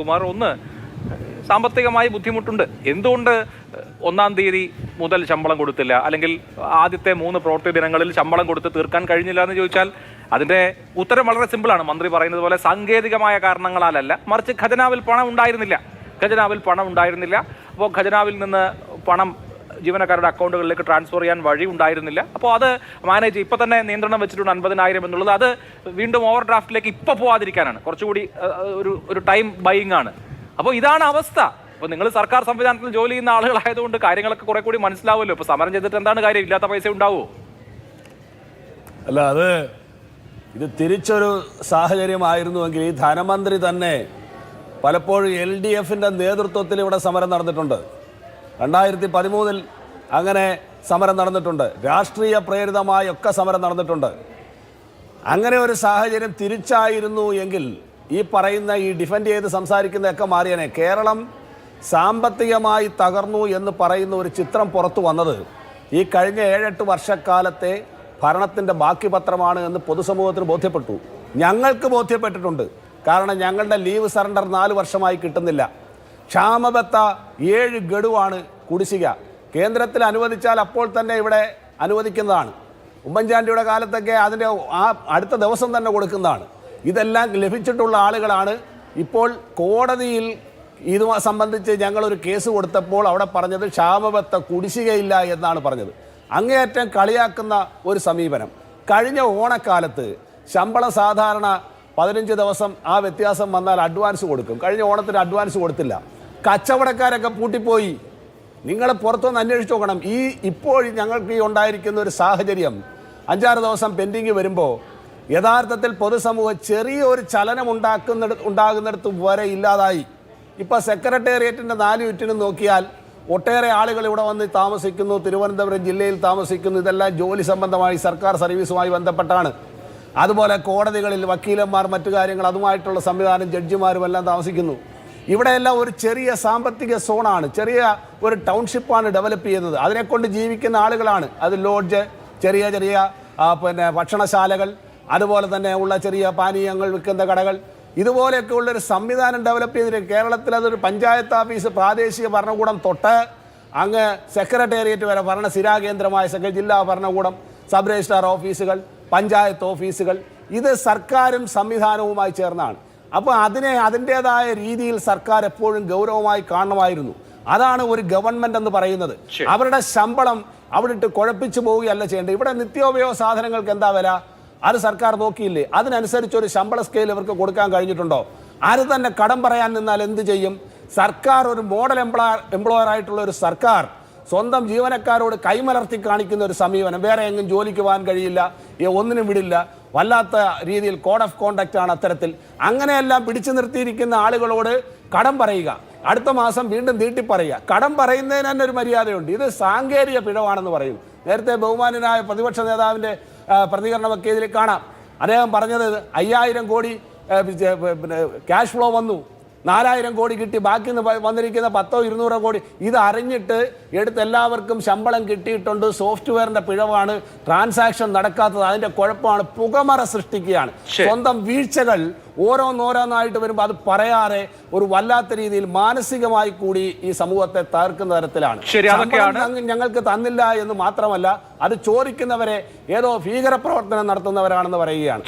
കുമാർ ഒന്ന് സാമ്പത്തികമായി ബുദ്ധിമുട്ടുണ്ട്. എന്തുകൊണ്ട് ഒന്നാം തീയതി മുതൽ ശമ്പളം കൊടുത്തില്ല? അല്ലെങ്കിൽ ആദ്യത്തെ മൂന്ന് പ്രവൃത്തി ദിനങ്ങളിൽ ശമ്പളം കൊടുത്ത് തീർക്കാൻ കഴിഞ്ഞില്ല എന്ന് ചോദിച്ചാൽ അതിന്റെ ഉത്തരം വളരെ സിമ്പിളാണ്. മന്ത്രി പറയുന്നത് പോലെ സാങ്കേതികമായ കാരണങ്ങളാലല്ല. മറിച്ച് ഖജനാവിൽ പണം ഉണ്ടായിരുന്നില്ല. ഖജനാവിൽ പണം ഉണ്ടായിരുന്നില്ല. അപ്പോൾ ഖജനാവിൽ നിന്ന് പണം ജീവനക്കാരുടെ അക്കൗണ്ടുകളിലേക്ക് ട്രാൻസ്ഫർ ചെയ്യാൻ വഴി ഉണ്ടായിരുന്നില്ല അപ്പോൾ അത് മാനേജ് ഇപ്പോൾ തന്നെ നിയന്ത്രണം വെച്ചിട്ടുണ്ട് അൻപതിനായിരം എന്നുള്ളത്. അത് വീണ്ടും ഓവർ ഡ്രാഫ്റ്റിലേക്ക് ഇപ്പോൾ പോവാതിരിക്കാനാണ്. കുറച്ചുകൂടി ഒരു ഒരു ടൈം ബൈയിങ് ആണ്. അപ്പോൾ ഇതാണ് അവസ്ഥ. അപ്പോൾ നിങ്ങൾ സർക്കാർ സംവിധാനത്തിൽ ജോലി ചെയ്യുന്ന ആളുകളായതുകൊണ്ട് കാര്യങ്ങളൊക്കെ കുറെ കൂടി മനസ്സിലാവുമല്ലോ. ഇപ്പോൾ സമരം ചെയ്തിട്ട് എന്താണ് കാര്യം? ഇല്ലാത്ത പൈസ ഉണ്ടാവുമോ? അല്ല അത് ഇത് തിരിച്ചൊരു സാഹചര്യമായിരുന്നുവെങ്കിൽ ഈ ധനമന്ത്രി തന്നെ പലപ്പോഴും എൽ ഡി എഫിന്റെ നേതൃത്വത്തിൽ ഇവിടെ സമരം നടന്നിട്ടുണ്ട്. രണ്ടായിരത്തി പതിമൂന്നിൽ അങ്ങനെ സമരം നടന്നിട്ടുണ്ട്. രാഷ്ട്രീയ പ്രേരിതമായൊക്കെ സമരം നടന്നിട്ടുണ്ട്. അങ്ങനെ ഒരു സാഹചര്യം തിരിച്ചായിരുന്നു എങ്കിൽ ഈ പറയുന്ന ഈ ഡിഫെൻഡ് ചെയ്ത് സംസാരിക്കുന്നതൊക്കെ മാറിയനെ. കേരളം സാമ്പത്തികമായി തകർന്നു എന്ന് പറയുന്ന ഒരു ചിത്രം പുറത്തു വന്നത് ഈ കഴിഞ്ഞ ഏഴെട്ട് വർഷക്കാലത്തെ ഭരണത്തിന്റെ ബാക്കി പത്രമാണ് എന്ന് പൊതുസമൂഹത്തിന് ബോധ്യപ്പെട്ടു. ഞങ്ങൾക്ക് ബോധ്യപ്പെട്ടിട്ടുണ്ട്. കാരണം ഞങ്ങളുടെ ലീവ് സറണ്ടർ നാല് വർഷമായി കിട്ടുന്നില്ല. ക്ഷാമബത്ത ഏഴ് ഗഡുവാണ് കുടിശ്ശിക. കേന്ദ്രത്തിൽ അനുവദിച്ചാൽ അപ്പോൾ തന്നെ ഇവിടെ അനുവദിക്കുന്നതാണ്. ഉമ്മൻചാണ്ടിയുടെ കാലത്തൊക്കെ അതിന്റെ ആ അടുത്ത ദിവസം തന്നെ കൊടുക്കുന്നതാണ്. ഇതെല്ലാം ലഭിച്ചിട്ടുള്ള ആളുകളാണ്. ഇപ്പോൾ കോടതിയിൽ ഇത് സംബന്ധിച്ച് ഞങ്ങളൊരു കേസ് കൊടുത്തപ്പോൾ അവിടെ പറഞ്ഞത് ക്ഷാമബത്ത കുടിശ്ശികയില്ല എന്നാണ് പറഞ്ഞത്. അങ്ങേയറ്റം കളിയാക്കുന്ന ഒരു സമീപനം. കഴിഞ്ഞ ഓണക്കാലത്ത് ശമ്പളം സാധാരണ പതിനഞ്ച് ദിവസം ആ വ്യത്യാസം വന്നാൽ അഡ്വാൻസ് കൊടുക്കും. കഴിഞ്ഞ ഓണത്തിന് അഡ്വാൻസ് കൊടുത്തില്ല. കച്ചവടക്കാരൊക്കെ പൂട്ടിപ്പോയി. നിങ്ങൾ പുറത്തുനിന്ന് അന്വേഷിച്ച് നോക്കണം. ഈ ഇപ്പോൾ ഞങ്ങൾക്ക് ഈ ഉണ്ടായിരിക്കുന്ന ഒരു സാഹചര്യം അഞ്ചാറ് ദിവസം പെൻഡിങ് വരുമ്പോൾ യഥാർത്ഥത്തിൽ പൊതുസമൂഹം ചെറിയൊരു ചലനം ഉണ്ടാക്കുന്ന ഉണ്ടാകുന്നിടത്ത് വരെ ഇല്ലാതായി. ഇപ്പോൾ സെക്രട്ടേറിയറ്റിന്റെ നാല് ചുറ്റിനും നോക്കിയാൽ ഒട്ടേറെ ആളുകൾ ഇവിടെ വന്ന് താമസിക്കുന്നു. തിരുവനന്തപുരം ജില്ലയിൽ താമസിക്കുന്നു. ഇതെല്ലാം ജോലി സംബന്ധമായി സർക്കാർ സർവീസുമായി ബന്ധപ്പെട്ടാണ്. അതുപോലെ കോടതികളിൽ വക്കീലന്മാർ മറ്റു കാര്യങ്ങൾ അതുമായിട്ടുള്ള സംവിധാനം ജഡ്ജിമാരും എല്ലാം താമസിക്കുന്നു. ഇവിടെയെല്ലാം ഒരു ചെറിയ സാമ്പത്തിക സോണാണ്. ചെറിയ ഒരു ടൗൺഷിപ്പാണ് ഡെവലപ്പ് ചെയ്യുന്നത്. അതിനെക്കൊണ്ട് ജീവിക്കുന്ന ആളുകളാണ്. അത് ലോഡ്ജ് ചെറിയ ചെറിയ പിന്നെ ഭക്ഷണശാലകൾ അതുപോലെ തന്നെ ഉള്ള ചെറിയ പാനീയങ്ങൾ വിൽക്കുന്ന കടകൾ. ഇതുപോലെയൊക്കെ ഉള്ളൊരു സംവിധാനം ഡെവലപ്പ് ചെയ്തിട്ട് കേരളത്തിൽ അതൊരു പഞ്ചായത്ത് ഓഫീസ് പ്രാദേശിക ഭരണകൂടം തൊട്ട് അങ്ങ് സെക്രട്ടേറിയറ്റ് വരെ ഭരണ സ്ഥിരാകേന്ദ്രമായ സെക്ര ജില്ലാ ഭരണകൂടം സബ് രജിസ്ട്രാർ ഓഫീസുകൾ പഞ്ചായത്ത് ഓഫീസുകൾ. ഇത് സർക്കാരും സംവിധാനവുമായി ചേർന്നാണ്. അപ്പോൾ അതിനെ അതിന്റെതായ രീതിയിൽ സർക്കാർ എപ്പോഴും ഗൗരവമായി കാണണമായിരുന്നു. അതാണ് ഒരു ഗവൺമെന്റ് എന്ന് പറയുന്നത്. അവരുടെ ശമ്പളം അവിടെ ഇട്ട് കുഴപ്പിച്ചു പോവുകയല്ല ചെയ്യേണ്ടത്. ഇവിടെ നിത്യോപയോഗ സാധനങ്ങൾക്ക് എന്താ വില? അത് സർക്കാർ നോക്കിയില്ലേ? അതിനനുസരിച്ച് ഒരു ശമ്പള സ്കെയിൽ ഇവർക്ക് കൊടുക്കാൻ കഴിഞ്ഞിട്ടുണ്ടോ? ആര് തന്നെ കടം പറയാൻ നിന്നാൽ എന്ത് ചെയ്യും? സർക്കാർ ഒരു മോഡൽ എംപ്ലോയർ എംപ്ലോയർ ആയിട്ടുള്ള ഒരു സർക്കാർ സ്വന്തം ജീവനക്കാരോട് കൈമലർത്തി കാണിക്കുന്ന ഒരു സമീപനം. വേറെ എങ്ങും ജോലിക്ക് പോകാൻ കഴിയില്ല. ഒന്നിനും വിടില്ല. വല്ലാത്ത രീതിയിൽ കോഡ് ഓഫ് കോണ്ടക്റ്റ് ആണ് അത്തരത്തിൽ. അങ്ങനെയെല്ലാം പിടിച്ചു നിർത്തിയിരിക്കുന്ന ആളുകളോട് കടം പറയുക. അടുത്ത മാസം വീണ്ടും നീട്ടി പറയുക. കടം പറയുന്നതിന് തന്നെ ഒരു മര്യാദയുണ്ട്. ഇത് സാങ്കേതിക പിഴവാണെന്ന് പറയും. നേരത്തെ ബഹുമാനനായ പ്രതിപക്ഷ നേതാവിന്റെ പ്രതികരണമൊക്കെ ഇതിൽ കാണാം. അദ്ദേഹം പറഞ്ഞത് അയ്യായിരം കോടി ക്യാഷ് ഫ്ലോ വന്നു. നാലായിരം കോടി കിട്ടി ബാക്കി വന്നിരിക്കുന്ന പത്തോ ഇരുന്നൂറോ കോടി. ഇത് അറിഞ്ഞിട്ട് എടുത്ത് എല്ലാവർക്കും ശമ്പളം കിട്ടിയിട്ടുണ്ട്. സോഫ്റ്റ്വെയറിന്റെ പിഴവാണ്. ട്രാൻസാക്ഷൻ നടക്കാത്തത് അതിന്റെ കുഴപ്പമാണ്. പുകമറ സൃഷ്ടിക്കുകയാണ്. സ്വന്തം വീഴ്ചകൾ ഓരോന്നോരോന്നായിട്ട് വരുമ്പോൾ അത് പറയാതെ ഒരു വല്ലാത്ത രീതിയിൽ മാനസികമായി കൂടി ഈ സമൂഹത്തെ തകർക്കുന്ന തരത്തിലാണ്. ഞങ്ങൾക്ക് തന്നില്ല എന്ന് മാത്രമല്ല അത് ചോദിക്കുന്നവരെ ഏതോ ഭീകരപ്രവർത്തനം നടത്തുന്നവരാണെന്ന് പറയുകയാണ്.